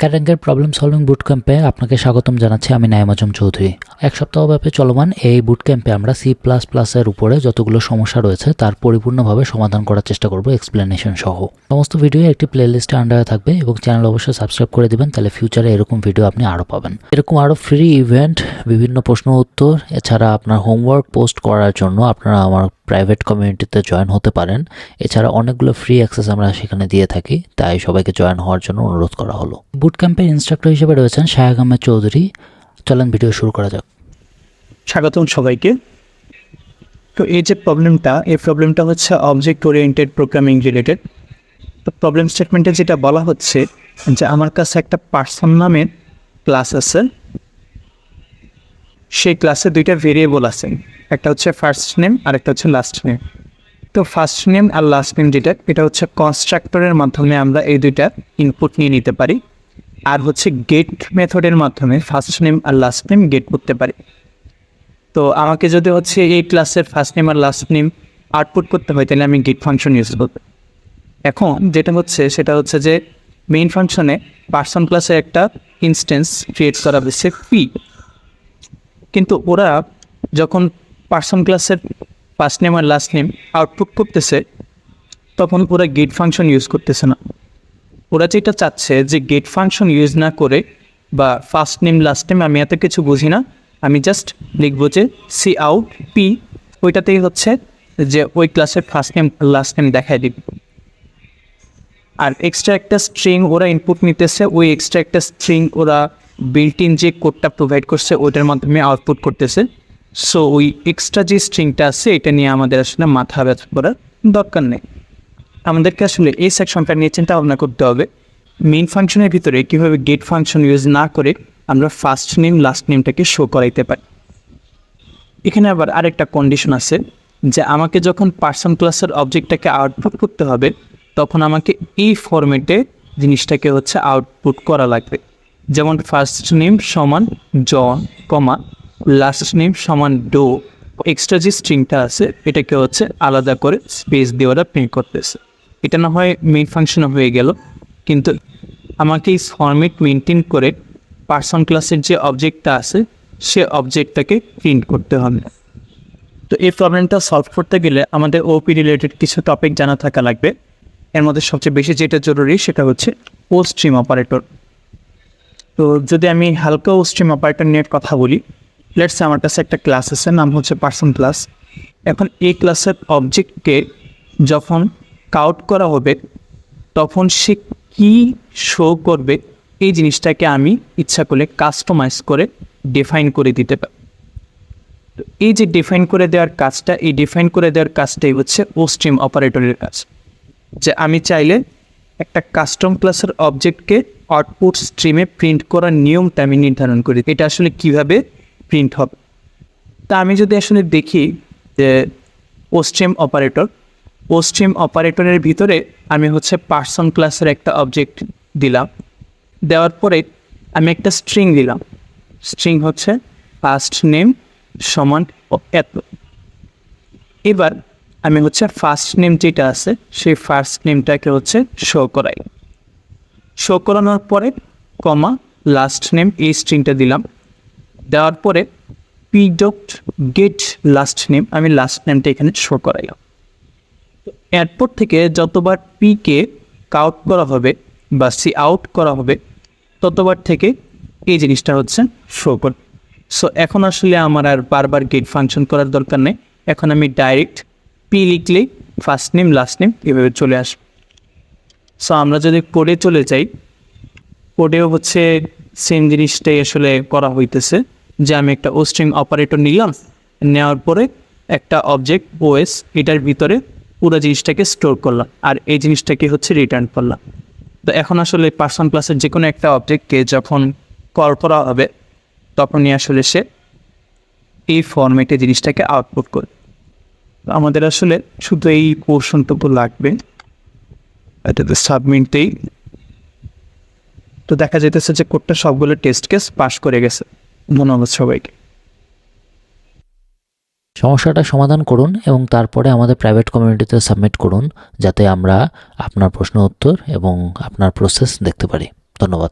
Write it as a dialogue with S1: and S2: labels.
S1: ক্যারেঙ্গের problem solving বুট ক্যাম্পে আপনাকে স্বাগতম জানাচ্ছি, আমি নাইম আজম চৌধুরী। এক সপ্তাহব্যাপী চলমান এই বুট ক্যাম্পে আমরা সি প্লাস প্লাসের উপরে যতগুলো সমস্যা রয়েছে, তার পরিপূর্ণভাবে সমাধান করার চেষ্টা করব এক্সপ্লেনেশন সহ। সমস্ত ভিডিও একটি প্লেলিস্টে আন্ডারে থাকবে এবং চ্যানেল অবশ্যই সাবস্ক্রাইব করে দিবেন, তাহলে ফিউচারে এরকম ভিডিও আপনি আরও পাবেন। এরকম আরও ফ্রি ইভেন্ট বিভিন্ন প্রশ্ন উত্তর, এছাড়া আপনার হোমওয়ার্ক পোস্ট করার জন্য আপনারা আমার প্রাইভেট কমিউনিটিতে জয়েন হতে পারেন। এছাড়া অনেকগুলো ফ্রি অ্যাক্সেস আমরা সেখানে দিয়ে থাকি তাই সবাইকে জয়েন হওয়ার জন্য অনুরোধ করা হলো। বুট ক্যাম্পের ইনস্ট্রাক্টর হিসেবে রয়েছেন শায়াক আহমেদ চৌধুরী। চলেন ভিডিও শুরু করা যাক।
S2: স্বাগতম সবাইকে। তো এই যে প্রবলেমটা এই প্রবলেমটা হচ্ছে অবজেক্ট ওরিয়েন্টেড প্রোগ্রামিং রিলেটেড তো প্রবলেম স্টেটমেন্টে যেটা বলা হচ্ছে যে আমার কাছে একটা পার্সন নামের ক্লাস আছে। সেই ক্লাসে দুইটা ভেরিয়েবল আছে। একটা হচ্ছে ফার্স্ট নেম আর একটা হচ্ছে লাস্ট নেম তো ফার্স্ট নেম আর লাস্ট নেম যেটা, এটা হচ্ছে কনস্ট্রাক্টরের মাধ্যমে আমরা এই দুইটা ইনপুট নিয়ে নিতে পারি। আর হচ্ছে গেট মেথডের মাধ্যমে ফার্স্ট নেম আর লাস্ট নেম গেট করতে পারি। তো আমাকে যদি হচ্ছে এই ক্লাসের ফার্স্ট নেম আর লাস্ট নেম আউটপুট করতে হয়, তাহলে আমি গেট ফাংশন ইউজ করব। এখন যেটা হচ্ছে, সেটা হচ্ছে যে মেইন ফাংশনে পার্সন ক্লাসে একটা ইনস্টেন্স ক্রিয়েট করা হয়েছে পি কিন্তু ওরা যখন পার্সন ক্লাসের ফার্স্ট নেম আর লাস্ট নেম আউটপুট করতেছে, তখন ওরা গেট ফাংশন ইউজ করতেছে না। ওরা যেটা চাচ্ছে যে গেট ফাংশন ইউজ না করে বা ফার্স্ট নেম লাস্ট নেম আমি এত কিছু বুঝি না, আমি জাস্ট লিখব যে সি আউট পি ওইটাতেই হচ্ছে যে ওই ক্লাসের ফার্স্ট নেম লাস্ট নেম দেখায় দিবে। আর এক্সট্রা একটা স্ট্রিং ওরা ইনপুট নিতেছে, ওই এক্সট্রা একটা স্ট্রিং ওরা বিল্ট ইন যে কোডটা প্রোভাইড করছে, ওইটার মাধ্যমে আউটপুট করতেছে। সো ওই এক্সট্রা যে স্ট্রিংটা আছে, এটা নিয়ে আমাদের আসলে মাথা ব্যথা করার দরকার নেই। আমাদেরকে আসলে এই সেকশনটা নিয়ে চিন্তা ভাবনা করতে হবে। মেইন ফাংশনের ভিতরে কীভাবে গেট ফাংশন ইউজ না করে আমরা ফার্স্ট নেম লাস্ট নেমটাকে শো করাইতে পারি। এখানে আবার আরেকটা কন্ডিশন আছে যে আমাকে যখন পার্সন ক্লাসের অবজেক্টটাকে আউটপুট করতে হবে তখন আমাকে এই ফরম্যাটে জিনিসটাকে হচ্ছে আউটপুট করা লাগবে। যেমন ফার্স্ট নেম সমান জন কমা লাস্ট নেম সমান ডো এক্সট্রা যে স্ট্রিংটা আছে, এটাকে হচ্ছে আলাদা করে স্পেস ওরা প্রিন্ট করতেছে। এটা না হয় মেইন ফাংশন হয়ে গেল, কিন্তু আমাকে এই ফর্মেট মেনটেন করে পার্সন ক্লাসের যে অবজেক্টটা আছে, সে অবজেক্টটাকে প্রিন্ট করতে হবে। তো এই প্রবলেমটা সলভ করতে গেলে আমাদের ওপি রিলেটেড কিছু টপিক জানা থাকা লাগবে। এর মধ্যে সবচেয়ে বেশি যেটা জরুরি সেটা হচ্ছে ও স্ট্রিম অপারেটর। তো যদি আমি হালকা ও অপারেটর নিয়ে কথা বলি লেটস আমার কাছে একটা ক্লাস আছে, নাম হচ্ছে পার্সন ক্লাস এখন এই ক্লাসের অবজেক্টকে যখন কাউট করা হবে, তখন সে কী শো করবে, এই জিনিসটাকে আমি ইচ্ছা করলে কাস্টমাইজ করে ডিফাইন করে দিতে পারি। তো এই যে ডিফাইন করে দেওয়ার কাজটা, এই ডিফাইন করে দেওয়ার কাজটাই হচ্ছে ও স্ট্রিম অপারেটরের কাজ। যে আমি চাইলে একটা কাস্টম ক্লাসের অবজেক্টকে আউটপুট স্ট্রিমে প্রিন্ট করার নিয়মটা আমি নির্ধারণ করি। এটা আসলে কীভাবে প্রিন্ট হবে? তা আমি যদি আসলে দেখি যে o stream operator o stream অপারেটরের ভিতরে আমি হচ্ছে পার্সন ক্লাসের একটা অবজেক্ট দিলাম। দেওয়ার পরে আমি একটা স্ট্রিং দিলাম। স্ট্রিং হচ্ছে ফার্স্ট নেম সমান এত। এবার আমি হচ্ছে ফার্স্ট নেম যেটা আছে, সেই ফার্স্ট নেমটাকে হচ্ছে শো করাই। শো করানোর পরে কমা লাস্ট নেম এই স্ট্রিংটা দিলাম। দেওয়ার পরে P dot get last name আমি লাস্ট নেমটা এখানে শো করাইলাম। এরপর থেকে যতবার পিকে কাউট করা হবে বা সি আউট করা হবে, ততবার থেকে এই জিনিসটা হচ্ছে শো কর। সো এখন আসলে আমার আর বারবার গেট ফাংশন করার দরকার নেই। এখন আমি ডাইরেক্ট পি লিখলেই ফার্স্ট নেম লাস্ট নেম এভাবে চলে আসবে সো আমরা যদি কোডে চলে যাই কোডেও হচ্ছে সেম জিনিসটাই আসলে করা হইতেছে, যে আমি একটা ওস্ট্রিং অপারেটর নিলাম, নেওয়ার পরে একটা অবজেক্ট ওএস এটার ভিতরে পুরো জিনিসটাকে স্টোর করলাম, আর এই জিনিসটাকে হচ্ছে রিটার্ন করলাম। তো এখন আসলে পার্সন ক্লাসের যে কোনো একটা অবজেক্টকে যখন কল করা হবে, তখনই আসলে সে এই ফর্মেটে জিনিসটাকে আউটপুট করবে। আমাদের আসলে শুধু এই পোর্শনটুকু লাগবে। এটাতে সাবমিটেই তো দেখা যেতেছে যে কোডটা সবগুলো টেস্ট কেস পাস করে গেছে। ধন্যবাদ সবাইকে।
S1: সমস্যাটা সমাধান করুন এবং তারপরে আমাদের প্রাইভেট কমিউনিটিতে সাবমিট করুন, যাতে আমরা আপনার প্রশ্ন উত্তর এবং আপনার প্রসেস দেখতে পারি। ধন্যবাদ।